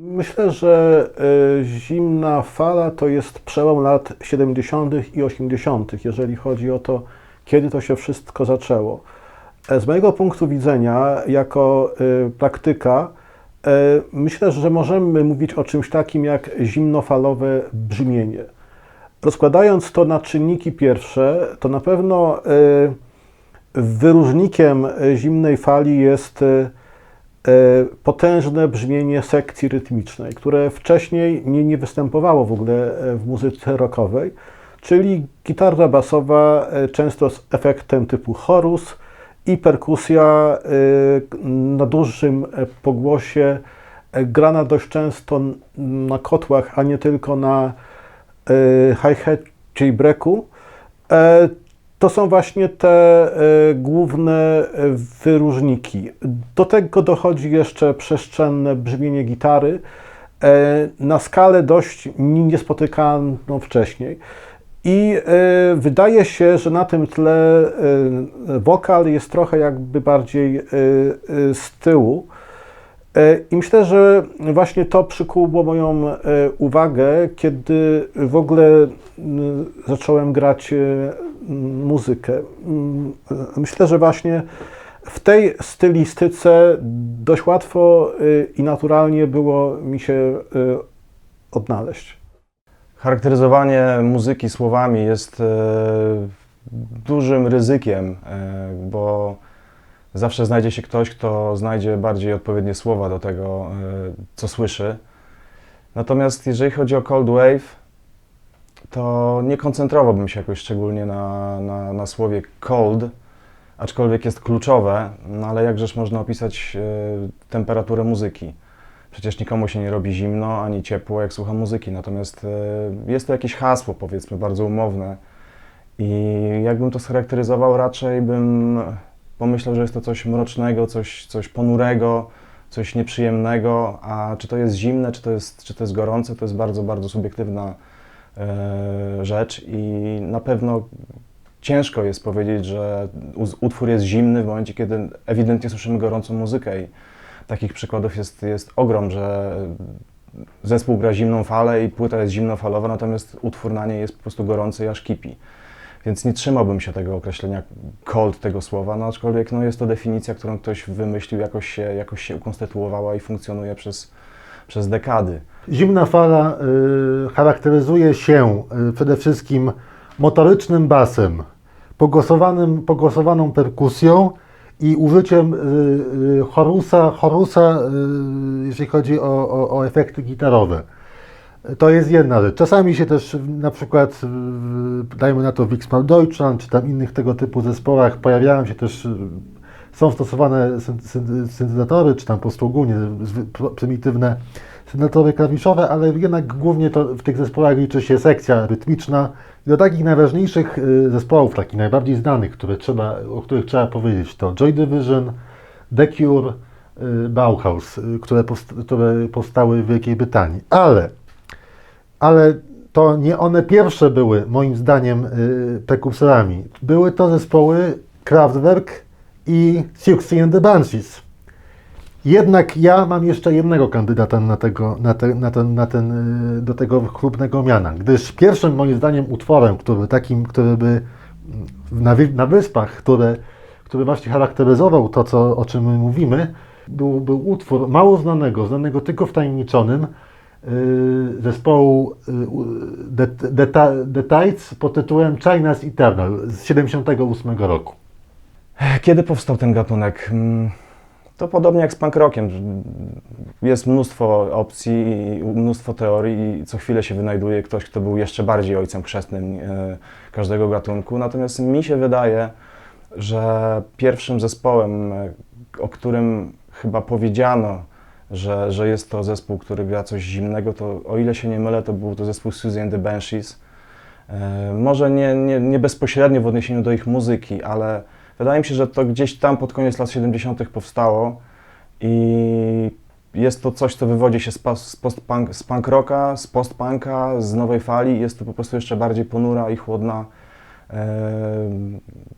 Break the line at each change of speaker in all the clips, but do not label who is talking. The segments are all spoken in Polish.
Myślę, że e, zimna fala to jest przełom lat 70. i 80., jeżeli chodzi o to, kiedy to się wszystko zaczęło. E, Z mojego punktu widzenia, jako e, praktyka, myślę, że możemy mówić o czymś takim jak zimnofalowe brzmienie. Rozkładając to na czynniki pierwsze, to na pewno wyróżnikiem zimnej fali jest potężne brzmienie sekcji rytmicznej, które wcześniej nie, nie występowało w ogóle e, w muzyce rockowej, czyli gitarra basowa e, często z efektem typu chorus i perkusja e, na dużym e, pogłosie, e, grana dość często na kotłach, a nie tylko na e, hi-hacie i breaku. E, To są właśnie te e, główne e, wyróżniki. Do tego dochodzi jeszcze przestrzenne brzmienie gitary e, na skalę dość ni- niespotykaną wcześniej. I wydaje się, że na tym tle wokal jest trochę jakby bardziej z tyłu. E, I myślę, że właśnie to przykuło moją e, uwagę, kiedy w ogóle zacząłem grać e, muzykę. Myślę, że właśnie w tej stylistyce dość łatwo i naturalnie było mi się odnaleźć.
Charakteryzowanie muzyki słowami jest dużym ryzykiem, bo zawsze znajdzie się ktoś, kto znajdzie bardziej odpowiednie słowa do tego, e, co słyszy. Natomiast jeżeli chodzi o Cold Wave, to nie koncentrowałbym się jakoś szczególnie na, na, na słowie cold, aczkolwiek jest kluczowe, no ale jakżeż można opisać e, temperaturę muzyki? Przecież nikomu się nie robi zimno ani ciepło, jak słucha muzyki. Natomiast e, jest to jakieś hasło, powiedzmy, bardzo umowne. I jakbym to scharakteryzował, raczej bym pomyślał, że jest to coś mrocznego, coś, coś ponurego, coś nieprzyjemnego. A czy to jest zimne, czy to jest, czy to jest gorące, to jest bardzo, bardzo subiektywna e, rzecz. I na pewno ciężko jest powiedzieć, że utwór jest zimny w momencie, kiedy ewidentnie słyszymy gorącą muzykę. I takich przykładów jest, jest ogrom, że zespół gra zimną falę i płyta jest zimnofalowa, natomiast utwór na niej jest po prostu gorący i aż kipi. Więc nie trzymałbym się tego określenia cold tego słowa, no aczkolwiek no, jest to definicja, którą ktoś wymyślił, jakoś się, jakoś się ukonstytuowała i funkcjonuje przez, przez dekady.
Zimna fala y, charakteryzuje się y, przede wszystkim motorycznym basem, pogłosowanym, pogłosowaną perkusją i użyciem y, y, chorusa, chorusa y, jeżeli chodzi o, o, o efekty gitarowe. To jest jedna rzecz. Czasami się też na przykład, dajmy na to w Wixmal Deutschland, czy tam innych tego typu zespołach pojawiają się też, są stosowane syn- syn- syntezatory, czy tam po prostu ogólnie prymitywne syntezatory klawiszowe, ale jednak głównie to w tych zespołach liczy się sekcja rytmiczna. Do takich najważniejszych y, zespołów, takich najbardziej znanych, które trzeba, o których trzeba powiedzieć, to Joy Division, The Cure, y, Bauhaus, y, które powstały w Wielkiej Brytanii. Ale ale to nie one pierwsze były, moim zdaniem, y, prekursorami. Były to zespoły Kraftwerk i Siouxsie and the Banshees. Jednak ja mam jeszcze jednego kandydata na, tego, na, te, na, ten, na ten, y, do tego chlubnego miana, gdyż pierwszym moim zdaniem utworem, który takim, który by mm, na, na wyspach, które, który właśnie charakteryzował to, co, o czym my mówimy, był, był utwór mało znanego, znanego tylko wtajemniczonym, y, zespołu y, The, pod tytułem China's Eternal z 78 roku.
Kiedy powstał ten gatunek? Mm, To podobnie jak z punk rockiem. Jest mnóstwo opcji, i mnóstwo teorii i co chwilę się wynajduje ktoś, kto był jeszcze bardziej ojcem chrzestnym e, każdego gatunku. Natomiast mi się wydaje, że pierwszym zespołem, o którym chyba powiedziano, że, że jest to zespół, który gra coś zimnego, to o ile się nie mylę, to był to zespół Suzy and the Banshees. E, Może nie, nie, nie bezpośrednio w odniesieniu do ich muzyki, ale wydaje mi się, że to gdzieś tam pod koniec lat 70. powstało i jest to coś, co wywodzi się z, post-punk, z punk rocka, z post-punka, z nowej fali. Jest to po prostu jeszcze bardziej ponura i chłodna, e,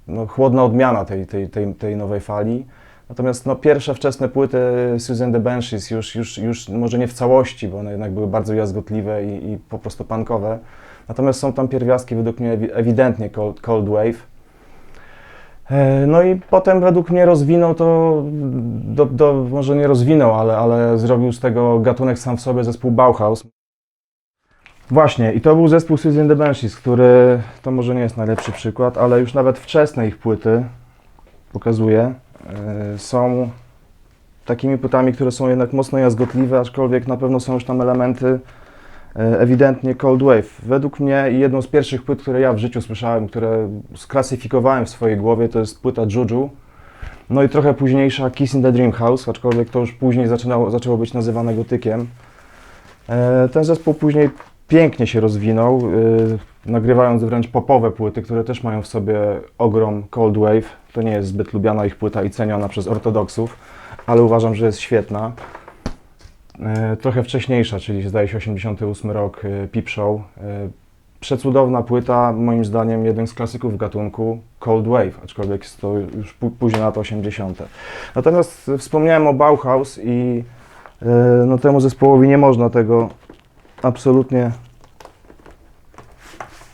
no, chłodna odmiana tej, tej, tej, tej nowej fali. Natomiast no, pierwsze wczesne płyty Susan the Banshees już, już, już może nie w całości, bo one jednak były bardzo jazgotliwe i, i po prostu punkowe. Natomiast są tam pierwiastki według mnie ewi- ewidentnie cold, cold wave. E, No i potem według mnie rozwinął to, do, do, może nie rozwinął, ale, ale zrobił z tego gatunek sam w sobie zespół Bauhaus. Właśnie, i to był zespół Susan the Banshees, który, to może nie jest najlepszy przykład, ale już nawet wczesne ich płyty, pokazuję, e, są takimi płytami, które są jednak mocno jazgotliwe, aczkolwiek na pewno są już tam elementy e, ewidentnie Cold Wave. Według mnie jedną z pierwszych płyt, które ja w życiu słyszałem, które sklasyfikowałem w swojej głowie, to jest płyta Juju. No i trochę późniejsza Kiss in the Dream House, aczkolwiek to już później zaczynało, zaczęło być nazywane gotykiem. E, Ten zespół później pięknie się rozwinął, e, nagrywając wręcz popowe płyty, które też mają w sobie ogrom Cold Wave. To nie jest zbyt lubiana ich płyta i ceniona przez ortodoksów, ale uważam, że jest świetna. E, Trochę wcześniejsza, czyli zdaje się 88 rok, e, Peep Show. E, Przecudowna płyta, moim zdaniem jeden z klasyków gatunku Cold Wave, aczkolwiek jest to już pó- później lata 80. Natomiast wspomniałem o Bauhaus i no, temu zespołowi nie można tego absolutnie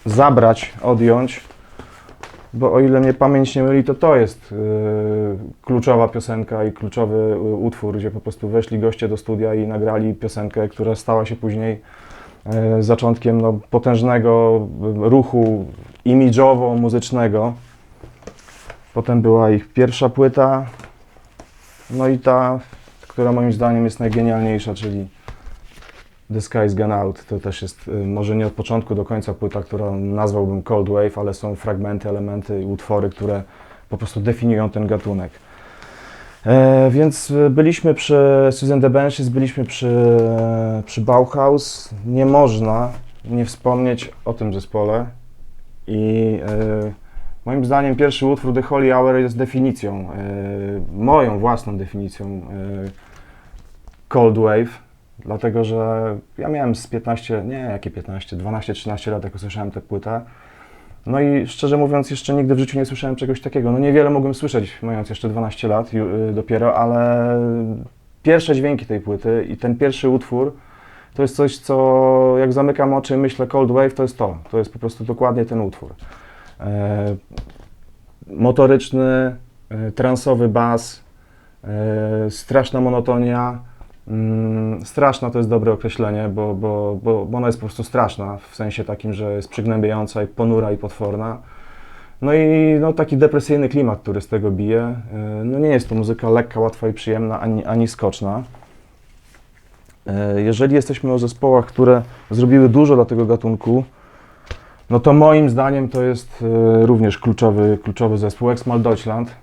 zabrać, odjąć, bo o ile mnie pamięć nie myli, to to jest e, kluczowa piosenka i kluczowy e, utwór, gdzie po prostu weszli goście do studia i nagrali piosenkę, która stała się później e, zaczątkiem no, potężnego e, ruchu imidżowo-muzycznego. Potem była ich pierwsza płyta, no i ta, która moim zdaniem jest najgenialniejsza, czyli The Sky's Gone Out. To też jest y, może nie od początku do końca płyta, którą nazwałbym Cold Wave, ale są fragmenty, elementy i utwory, które po prostu definiują ten gatunek. E, więc y, byliśmy przy Susan the Banshees, byliśmy przy, przy Bauhaus. Nie można nie wspomnieć o tym zespole i e, moim zdaniem pierwszy utwór The Holy Hour jest definicją, e, moją własną definicją e, Cold Wave. Dlatego, że ja miałem z 15, nie jakie 15, 12-13 lat, jak usłyszałem tę płytę. No i szczerze mówiąc, jeszcze nigdy w życiu nie słyszałem czegoś takiego. No niewiele mogłem słyszeć, mając jeszcze 12 lat y, dopiero, ale pierwsze dźwięki tej płyty i ten pierwszy utwór to jest coś, co jak zamykam oczy i myślę Cold Wave, to jest to. To jest po prostu dokładnie ten utwór. E, motoryczny, e, transowy bas, e, straszna monotonia. Mm, straszna to jest dobre określenie, bo, bo, bo, bo ona jest po prostu straszna, w sensie takim, że jest przygnębiająca i ponura i potworna. No i no, taki depresyjny klimat, który z tego bije. Yy, No nie jest to muzyka lekka, łatwa i przyjemna, ani, ani skoczna. Yy, Jeżeli jesteśmy o zespołach, które zrobiły dużo dla tego gatunku, no to moim zdaniem to jest yy, również kluczowy, kluczowy zespół Exmal Deutschland.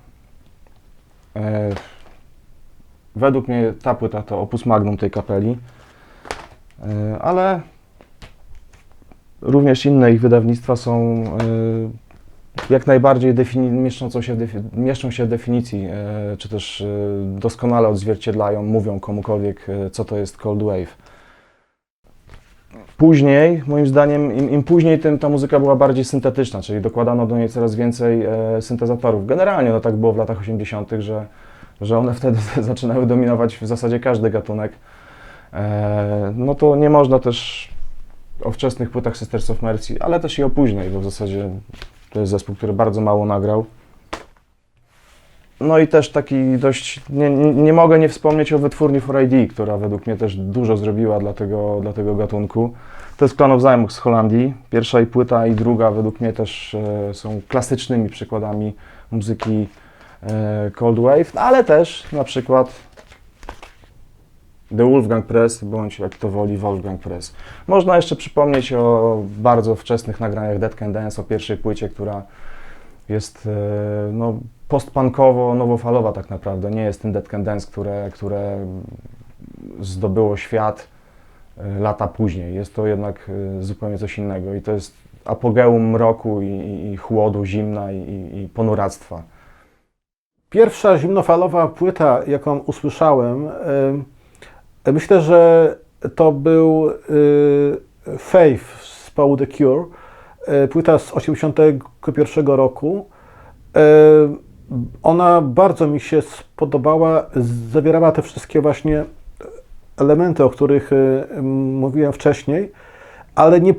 Według mnie ta płyta to opus magnum tej kapeli, Yy, ale również inne ich wydawnictwa są yy, jak najbardziej mieszczącą się mieszczą się w definicji, yy, czy też doskonale odzwierciedlają, mówią komukolwiek, co to jest Cold Wave. Później, moim zdaniem, im, im później, tym ta muzyka była bardziej syntetyczna, czyli dokładano do niej coraz więcej e, syntezatorów. Generalnie no, tak było w latach 80., że że one wtedy zaczynały dominować w zasadzie każdy gatunek. E, no to nie można też o wczesnych płytach Sisters of Mercy, ale też i o późnej, bo w zasadzie to jest zespół, który bardzo mało nagrał. No i też taki dość, nie, nie, mogę nie wspomnieć o wytwórni 4ID, która według mnie też dużo zrobiła dla tego, dla tego gatunku. To jest Clan of Zajmów z Holandii. Pierwsza i płyta i druga według mnie też e, są klasycznymi przykładami muzyki Cold Wave, ale też na przykład The Wolfgang Press, bądź jak to woli Wolfgang Press. Można jeszcze przypomnieć o bardzo wczesnych nagraniach Dead Can Dance, o pierwszej płycie, która jest e, no, postpunkowo, nowofalowa tak naprawdę. Nie jest tym Dead Can Dance, które, które zdobyło świat e, lata później. Jest to jednak e, zupełnie coś innego i to jest apogeum mroku i, i, i chłodu, zimna i, i ponuractwa.
Pierwsza zimnofalowa płyta, jaką usłyszałem, myślę, że to był y, Faith z zespołu The Cure. Y, Płyta z 1981 roku. Y, ona bardzo mi się spodobała, zawierała te wszystkie właśnie elementy, o których mówiłem wcześniej, ale nie,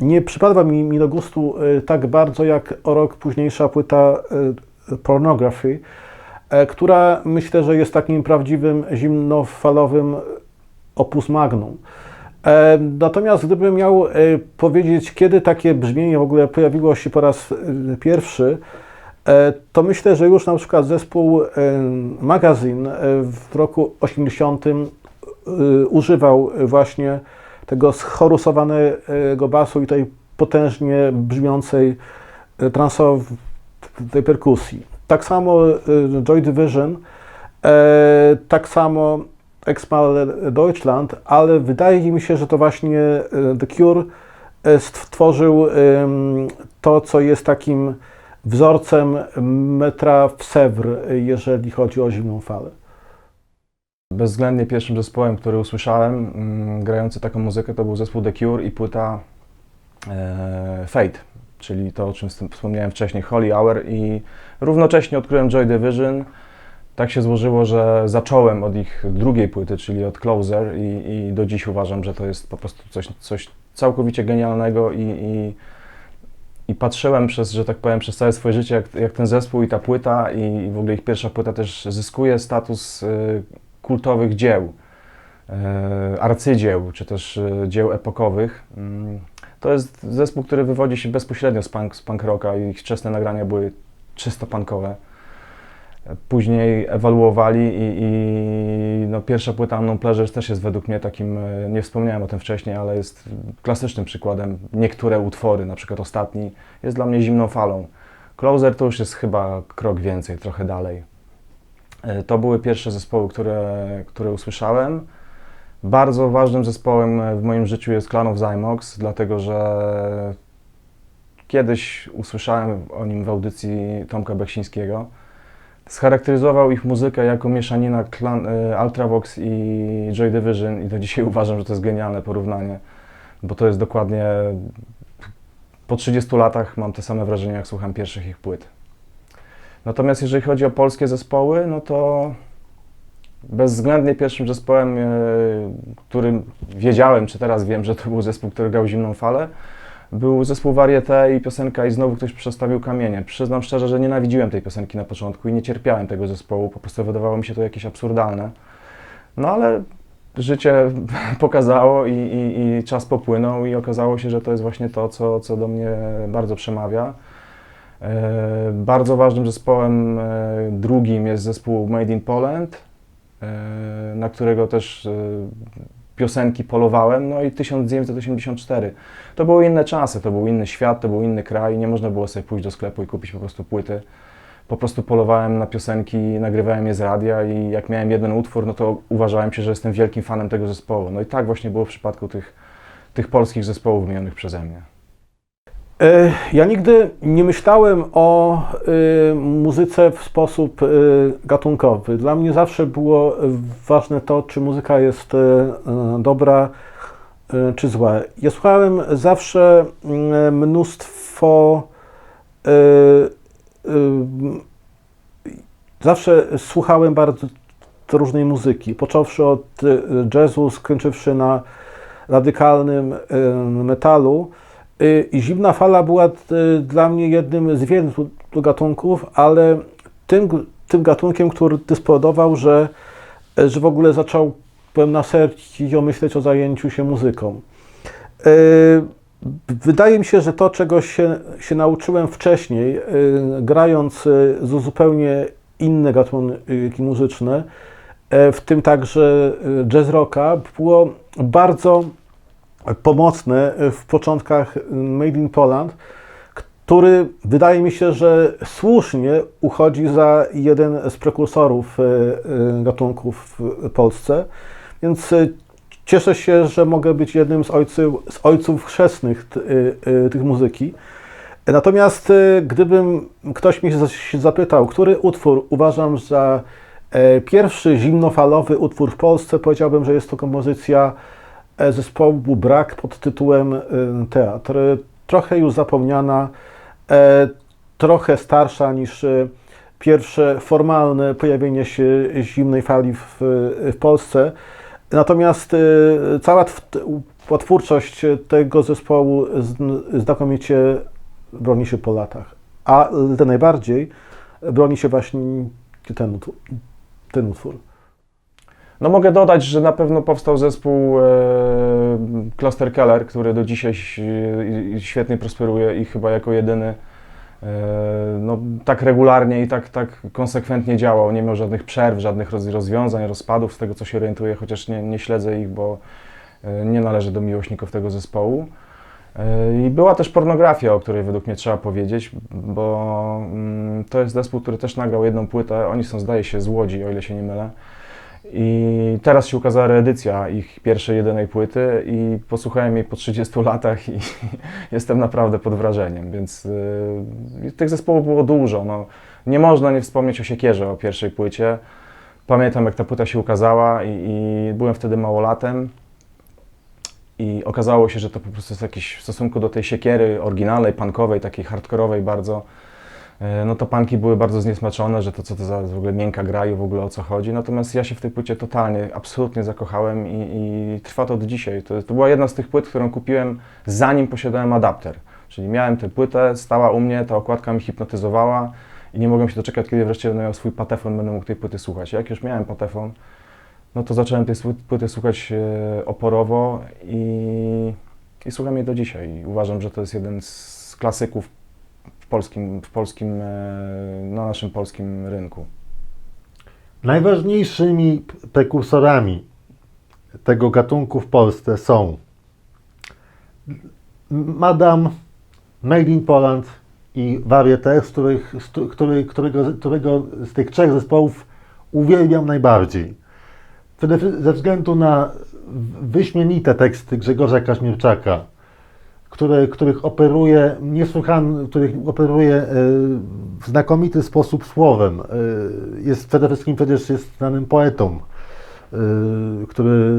nie przypadła mi, mi do gustu tak bardzo jak o rok późniejsza płyta Pornography, e, która myślę, że jest takim prawdziwym zimnofalowym opus magnum. E, Natomiast gdybym miał e, powiedzieć, kiedy takie brzmienie w ogóle pojawiło się po raz pierwszy, to myślę, że już na przykład zespół Magazine w roku 80 e, używał właśnie tego schorusowanego basu i tej potężnie brzmiącej transowej tej perkusji. Tak samo e, Joy Division, e, tak samo Exmal Deutschland, ale wydaje mi się, że to właśnie e, The Cure e, stworzył to, co jest takim wzorcem metra w Sèvres, jeżeli chodzi o zimną falę.
Bezwzględnie pierwszym zespołem, który usłyszałem grający taką muzykę, to był zespół The Cure i płyta e, Fate, czyli to, o czym wspomniałem wcześniej, Holy Hour i równocześnie odkryłem Joy Division. Tak się złożyło, że zacząłem od ich drugiej płyty, czyli od Closer i, i do dziś uważam, że to jest po prostu coś, coś całkowicie genialnego i, i, i patrzyłem przez, że tak powiem, przez całe swoje życie, jak, jak ten zespół i ta płyta i, w ogóle ich pierwsza płyta też zyskuje status y, kultowych dzieł, e, arcydzieł, czy też e, dzieł epokowych. Mm, To jest zespół, który wywodzi się bezpośrednio z punk, z punk rocka i ich wczesne nagrania były czysto punkowe. Później ewaluowali i, i no, pierwsza płyta Unknown Pleasures też jest według mnie takim, e, nie wspomniałem o tym wcześniej, ale jest klasycznym przykładem. Niektóre utwory, na przykład ostatni, jest dla mnie zimną falą. Closer to już jest chyba krok więcej, trochę dalej. E, To były pierwsze zespoły, które, które usłyszałem. Bardzo ważnym zespołem w moim życiu jest Clan of Zymox, dlatego że kiedyś usłyszałem o nim w audycji Tomka Beksińskiego. Scharakteryzował ich muzykę jako mieszanina Clan, e, Ultravox i Joy Division i do dzisiaj uważam, że to jest genialne porównanie, bo to jest dokładnie... Po 30 latach mam te same wrażenia, jak słucham pierwszych ich płyt. Natomiast jeżeli chodzi o polskie zespoły, no to bezwzględnie pierwszym zespołem, e, którym wiedziałem, czy teraz wiem, że to był zespół, który grał zimną falę, był zespół Varieté i piosenka I znowu ktoś przestawił kamienie. Przyznam szczerze, że nienawidziłem tej piosenki na początku i nie cierpiałem tego zespołu, po prostu wydawało mi się to jakieś absurdalne. No ale życie pokazało i, i, i czas popłynął i okazało się, że to jest właśnie to, co, co do mnie bardzo przemawia. E, Bardzo ważnym zespołem e, drugim jest zespół Made in Poland, na którego też e, piosenki polowałem. No i 1984. To były inne czasy, to był inny świat, to był inny kraj. Nie można było sobie pójść do sklepu i kupić po prostu płyty. Po prostu polowałem na piosenki, nagrywałem je z radia i jak miałem jeden utwór, no to uważałem się, że jestem wielkim fanem tego zespołu. No i tak właśnie było w przypadku tych, tych polskich zespołów wymienionych przeze mnie.
E, Ja nigdy nie myślałem o y, muzyce w sposób y, gatunkowy. Dla mnie zawsze było ważne to, czy muzyka jest dobra czy zła. Ja słuchałem zawsze y, mnóstwo. zawsze słuchałem bardzo różnej muzyki, począwszy od jazzu, skończywszy na radykalnym metalu. Y, zimna fala była y, dla mnie jednym z wielu gatunków, ale tym, tym gatunkiem, który spowodował, że, że w ogóle zacząłem na serio myśleć o zajęciu się muzyką. Y, Wydaje mi się, że to, czego się, się nauczyłem wcześniej, y, grając y, zupełnie inne gatunki muzyczne, y, w tym także y, jazz rocka, było bardzo pomocne w początkach Made in Poland, który wydaje mi się, że słusznie uchodzi za jeden z prekursorów e, e, gatunków w Polsce. Więc e, cieszę się, że mogę być jednym z ojców, z ojców chrzestnych tych muzyki. Natomiast gdybym ktoś mnie zapytał, który utwór uważam za pierwszy zimnofalowy utwór w Polsce, powiedziałbym, że jest to kompozycja zespołu Brak pod tytułem e, Teatr. Trochę już zapomniana, e, trochę starsza niż e, pierwsze formalne pojawienie się zimnej fali w, w Polsce. Natomiast e, cała tw- twórczość tego zespołu zn- znakomicie broni się po latach. A najbardziej broni się właśnie ten, ten utwór.
No mogę dodać, że na pewno powstał zespół e, Cluster Keller, który do dzisiaj świetnie prosperuje i chyba jako jedyny e, no, tak regularnie i tak, tak konsekwentnie działał. Nie miał żadnych przerw, żadnych roz, rozwiązań, rozpadów, z tego co się orientuję, chociaż nie, nie śledzę ich, bo e, nie należę do miłośników tego zespołu. E, I była też pornografia, o której według mnie trzeba powiedzieć, bo mm, to jest zespół, który też nagrał jedną płytę. Oni są, zdaje się, z Łodzi, o ile się nie mylę. I teraz się ukazała reedycja ich pierwszej, jedynej płyty i posłuchałem jej po 30 latach i jestem naprawdę pod wrażeniem, więc yy, tych zespołów było dużo. No, nie można nie wspomnieć o Siekierze, o pierwszej płycie. Pamiętam, jak ta płyta się ukazała i, i byłem wtedy małolatem i okazało się, że to po prostu jest jakiś w stosunku do tej Siekiery oryginalnej, punkowej, takiej hardkorowej bardzo, no to panki były bardzo zniesmaczone, że to co to za w ogóle miękka gra i w ogóle o co chodzi. Natomiast ja się w tej płycie totalnie, absolutnie zakochałem i, i trwa to do dzisiaj. To, to była jedna z tych płyt, którą kupiłem zanim posiadałem adapter. Czyli miałem tę płytę, stała u mnie, ta okładka mi hipnotyzowała i nie mogłem się doczekać, kiedy wreszcie będę miał swój patefon, będę mógł tej płyty słuchać. Jak już miałem patefon, no to zacząłem tej płyty słuchać e, oporowo i, i słucham jej do dzisiaj. I uważam, że to jest jeden z klasyków w polskim, w polskim, e, na naszym polskim rynku.
Najważniejszymi prekursorami tego gatunku w Polsce są Madame, Made in Poland i Varieté, z których, który, którego, którego z tych trzech zespołów uwielbiam najbardziej. Ze względu na wyśmienite teksty Grzegorza Kaźmierczaka, które, których operuje niesłychany, których operuje e, w znakomity sposób słowem. E, Jest przede wszystkim przecież jest znanym poetą, e, który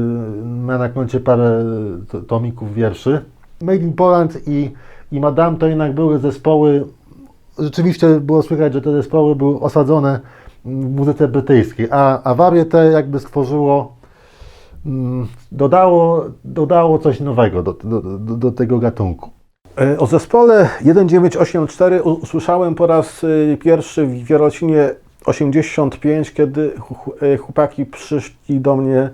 ma na koncie parę to- tomików wierszy. Made in Poland i, i Madame to jednak były zespoły, rzeczywiście było słychać, że te zespoły były osadzone w muzyce brytyjskiej, a, a Varieté jakby stworzyło dodało, dodało coś nowego do, do, do, tego gatunku.
E, O zespole 1984 u- usłyszałem po raz y, pierwszy w Wierocinie 85, kiedy e, chłopaki przyszli do mnie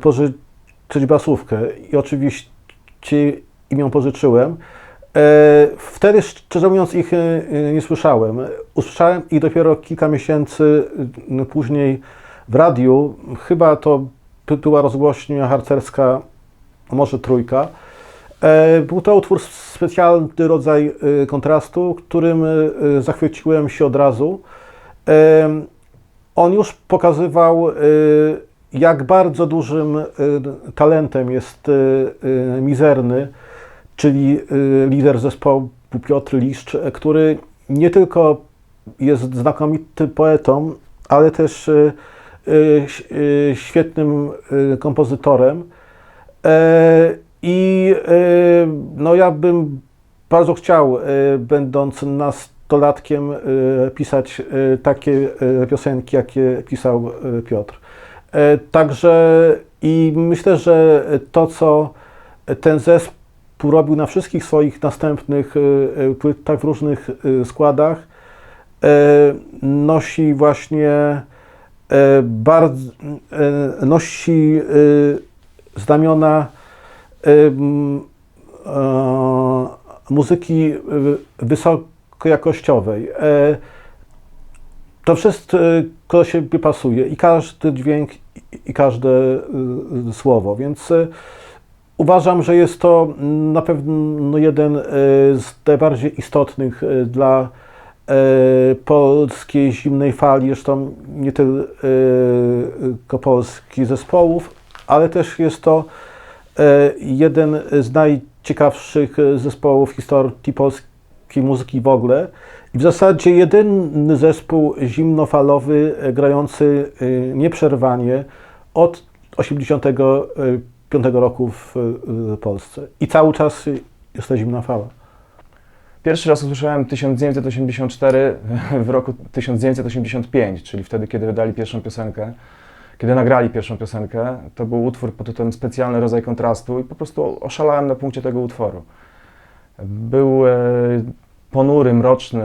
pożyczyć basówkę i oczywiście im ją pożyczyłem. E, Wtedy, szczerze mówiąc, ich nie słyszałem. Usłyszałem ich dopiero kilka miesięcy później w radiu. Chyba to była rozgłośnia harcerska, może trójka. E, Był to utwór specjalny rodzaj y, kontrastu, którym y, zachwyciłem się od razu. On już pokazywał, jak bardzo dużym talentem jest Mizerny, czyli lider zespołu Piotr Liszcz, który nie tylko jest znakomitym poetą, ale też świetnym y, kompozytorem. E, I no ja bym bardzo chciał, będąc nastolatkiem, pisać takie piosenki, jakie pisał Piotr. E, Także i myślę, że to, co ten zespół robił na wszystkich swoich następnych płytach w różnych składach, e, nosi właśnie bardzo, nosi e, znamiona e, muzyki wysokojakościowej. E, To wszystko się pasuje i każdy dźwięk i- każde słowo, więc uważam, że jest to na pewno jeden z najbardziej istotnych dla e, polskiej zimnej fali, zresztą nie tylko polskich zespołów, ale też jest to e, jeden z najciekawszych e, zespołów w historii polskiej muzyki w ogóle. I w zasadzie jedyny zespół zimnofalowy e, grający e, nieprzerwanie od 1985 roku w e, Polsce. I cały czas jest ta zimna fala.
Pierwszy raz usłyszałem 1984 w roku 1985, czyli wtedy, kiedy wydali pierwszą piosenkę, kiedy nagrali pierwszą piosenkę. To był utwór pod tytułem Specjalny rodzaj kontrastu i po prostu oszalałem na punkcie tego utworu. Był e, ponury, mroczny,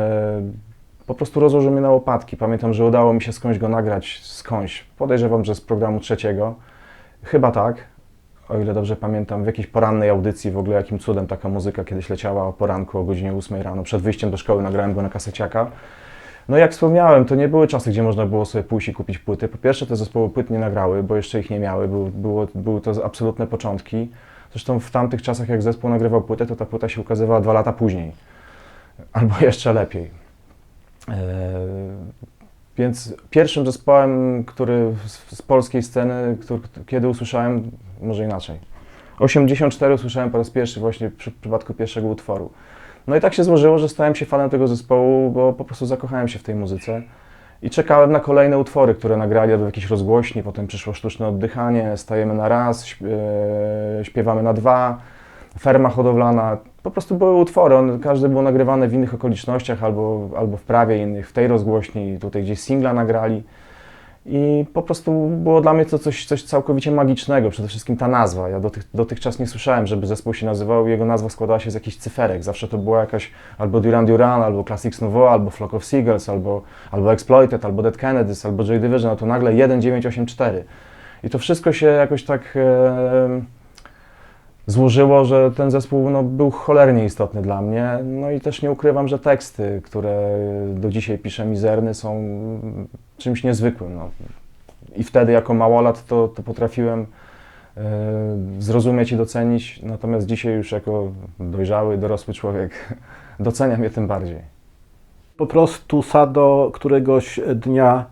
po prostu rozłożył mnie na łopatki. Pamiętam, że udało mi się skądś go nagrać, skądś. Podejrzewam, że z programu trzeciego. Chyba tak, o ile dobrze pamiętam, w jakiejś porannej audycji w ogóle jakim cudem taka muzyka kiedyś leciała o poranku o godzinie 8 rano. Przed wyjściem do szkoły nagrałem go na kaseciaka. No jak wspomniałem, to nie były czasy, gdzie można było sobie pójść i kupić płyty. Po pierwsze te zespoły płyt nie nagrały, bo jeszcze ich nie miały, było, było, były to absolutne początki. Zresztą w tamtych czasach, jak zespół nagrywał płytę, to ta płyta się ukazywała dwa lata później. Albo jeszcze lepiej. Więc pierwszym zespołem, który z, polskiej sceny, który, kiedy usłyszałem, może inaczej. 84 usłyszałem po raz pierwszy właśnie w przypadku pierwszego utworu. No i tak się złożyło, że stałem się fanem tego zespołu, bo po prostu zakochałem się w tej muzyce. I czekałem na kolejne utwory, które nagrali w jakiejś rozgłośni, potem przyszło sztuczne oddychanie, stajemy na raz, e, śpiewamy na dwa, ferma hodowlana. Po prostu były utwory, one, każdy był nagrywany w innych okolicznościach albo, albo w prawie innych, w tej rozgłośni, tutaj gdzieś singla nagrali. I po prostu było dla mnie to coś, coś całkowicie magicznego, przede wszystkim ta nazwa. Ja dotych, dotychczas nie słyszałem, żeby zespół się nazywał, jego nazwa składała się z jakichś cyferek. Zawsze to była jakaś albo Duran Duran, albo Classics Nouveau, albo Flock of Seagulls, albo, albo Exploited, albo Dead Kennedys, albo Joy Division, a to nagle 1984. I to wszystko się jakoś tak złożyło, że ten zespół no, był cholernie istotny dla mnie. No i też nie ukrywam, że teksty, które do dzisiaj piszę mizerny, są czymś niezwykłym. No. I wtedy jako małolat to, to potrafiłem e, zrozumieć i docenić, natomiast dzisiaj już jako dojrzały, dorosły człowiek doceniam je tym bardziej.
Po prostu Sado któregoś dnia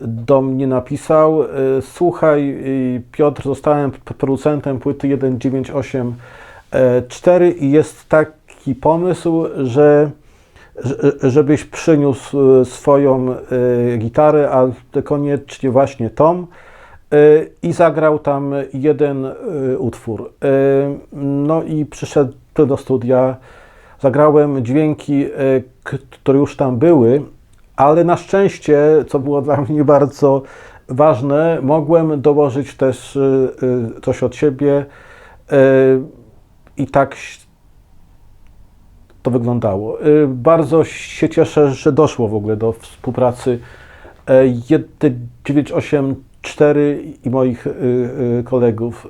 do mnie napisał: y, Słuchaj, y, Piotr, zostałem producentem płyty 1984 i jest taki pomysł, że że- żebyś przyniósł y, swoją gitarę, a koniecznie właśnie y, i zagrał tam jeden utwór. No i przyszedł do studia, zagrałem dźwięki, które już tam były, ale na szczęście, co było dla mnie bardzo ważne, mogłem dołożyć też y, y, coś od siebie y, i tak to wyglądało. Bardzo się cieszę, że doszło w ogóle do współpracy e, 984 i moich kolegów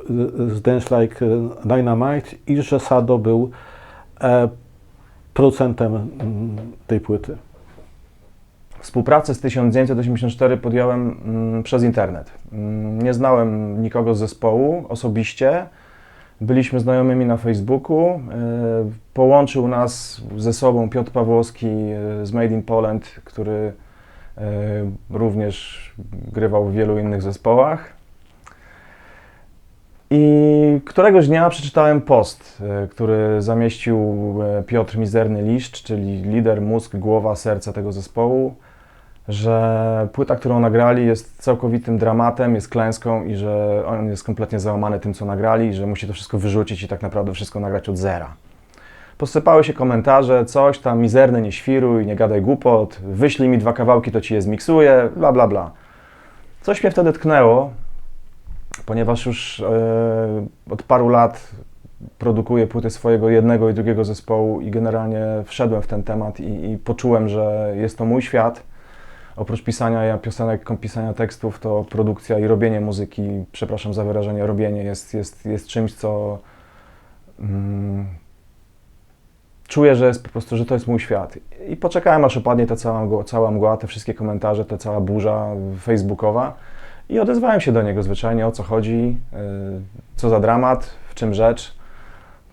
z Dance Like Dynamite i że Sado był producentem mm, tej płyty.
Współpracę z 1984 podjąłem mm, przez internet. Mm, Nie znałem nikogo z zespołu osobiście. Byliśmy znajomymi na Facebooku. E, Połączył nas ze sobą Piotr Pawłowski e, z Made in Poland, który e, również grywał w wielu innych zespołach. I któregoś dnia przeczytałem post, który zamieścił Piotr Mizerny Liszcz, czyli lider, mózg, głowa, serce tego zespołu, że płyta, którą nagrali jest całkowitym dramatem, jest klęską i że on jest kompletnie załamany tym, co nagrali, i że musi to wszystko wyrzucić i tak naprawdę wszystko nagrać od zera. Posypały się komentarze, coś tam, mizerny, nie świruj, nie gadaj głupot, wyślij mi dwa kawałki, to ci je zmiksuję, bla, bla, bla. Coś mnie wtedy tknęło, ponieważ już e, od paru lat produkuję płyty swojego jednego i drugiego zespołu i generalnie wszedłem w ten temat i, i poczułem, że jest to mój świat. Oprócz pisania piosenek, pisania tekstów, to produkcja i robienie muzyki, przepraszam za wyrażenie, robienie jest, jest, jest czymś, co mm, czuję, że jest po prostu, że to jest mój świat. I poczekałem, aż opadnie ta cała mgła, cała mgła, te wszystkie komentarze, ta cała burza facebookowa i odezwałem się do niego zwyczajnie, o co chodzi, yy, co za dramat, w czym rzecz.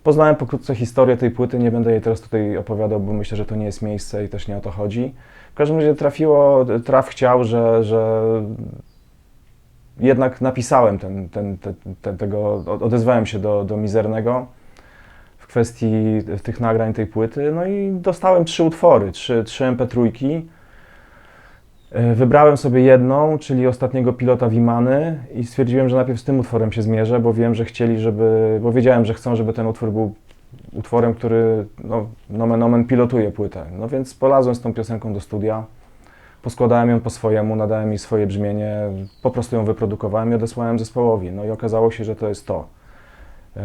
Poznałem pokrótce historię tej płyty, nie będę jej teraz tutaj opowiadał, bo myślę, że to nie jest miejsce i też nie o to chodzi. W każdym razie trafiło, traf chciał, że, że jednak napisałem ten, ten, ten, ten, tego, odezwałem się do, do Mizernego w kwestii tych nagrań tej płyty, no i dostałem trzy utwory, trzy, trzy MP3. E, Wybrałem sobie jedną, czyli ostatniego pilota Wimany i stwierdziłem, że najpierw z tym utworem się zmierzę, bo wiem, że chcieli, żeby, bo wiedziałem, że chcą, żeby ten utwór był utworem, który no, nomen omen pilotuje płytę. No więc polazłem z tą piosenką do studia, poskładałem ją po swojemu, nadałem jej swoje brzmienie, po prostu ją wyprodukowałem i odesłałem zespołowi. No i okazało się, że to jest to. E,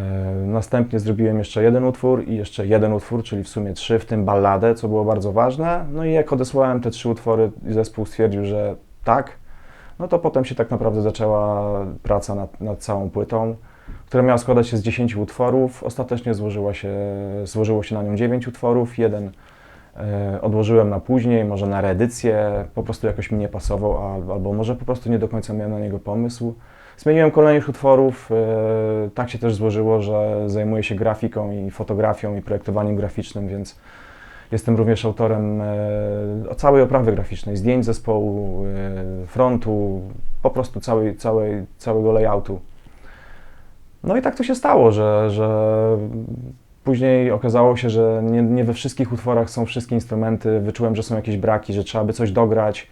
Następnie zrobiłem jeszcze jeden utwór i jeszcze jeden utwór, czyli w sumie trzy, w tym balladę, co było bardzo ważne. No i jak odesłałem te trzy utwory i zespół stwierdził, że tak, no to potem się tak naprawdę zaczęła praca nad, nad całą płytą, która miała składać się z 10 utworów. Ostatecznie złożyła się, złożyło się na nią 9 utworów. Jeden e, odłożyłem na później, może na reedycję, po prostu jakoś mi nie pasował, al- albo może po prostu nie do końca miałem na niego pomysł. Zmieniłem kolejnych utworów. e, Tak się też złożyło, że zajmuję się grafiką i fotografią i projektowaniem graficznym, więc jestem również autorem e, całej oprawy graficznej, zdjęć zespołu, frontu, po prostu całej, całej, całego layoutu. No i tak to się stało, że, że później okazało się, że nie, nie we wszystkich utworach są wszystkie instrumenty. Wyczułem, że są jakieś braki, że trzeba by coś dograć.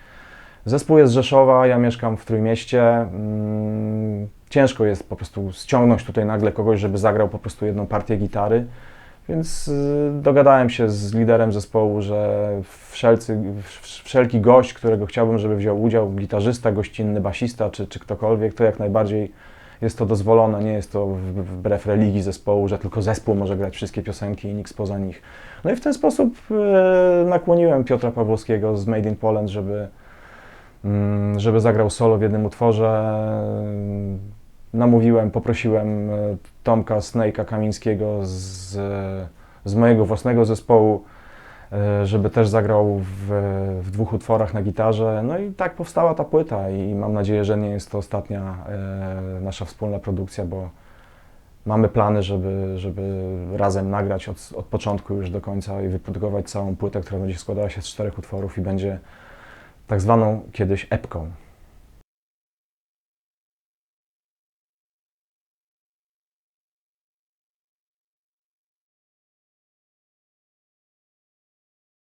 Zespół jest z Rzeszowa, ja mieszkam w Trójmieście. Mm, Ciężko jest po prostu ściągnąć tutaj nagle kogoś, żeby zagrał po prostu jedną partię gitary. Więc y, dogadałem się z liderem zespołu, że wszelcy, wszelki gość, którego chciałbym, żeby wziął udział, gitarzysta, gościnny, basista czy, czy ktokolwiek, to jak najbardziej jest to dozwolone, nie jest to wbrew religii zespołu, że tylko zespół może grać wszystkie piosenki i nikt spoza nich. No i w ten sposób e, nakłoniłem Piotra Pawłowskiego z Made in Poland, żeby, mm, żeby zagrał solo w jednym utworze. Namówiłem, poprosiłem e, Tomka Snake'a Kamińskiego z, z mojego własnego zespołu, e, żeby też zagrał w, w dwóch utworach na gitarze. No i tak powstała ta płyta i mam nadzieję, że nie jest to ostatnia e, nasza wspólna produkcja, bo mamy plany, żeby, żeby razem nagrać od, od początku już do końca i wyprodukować całą płytę, która będzie składała się z czterech utworów i będzie tak zwaną kiedyś epką.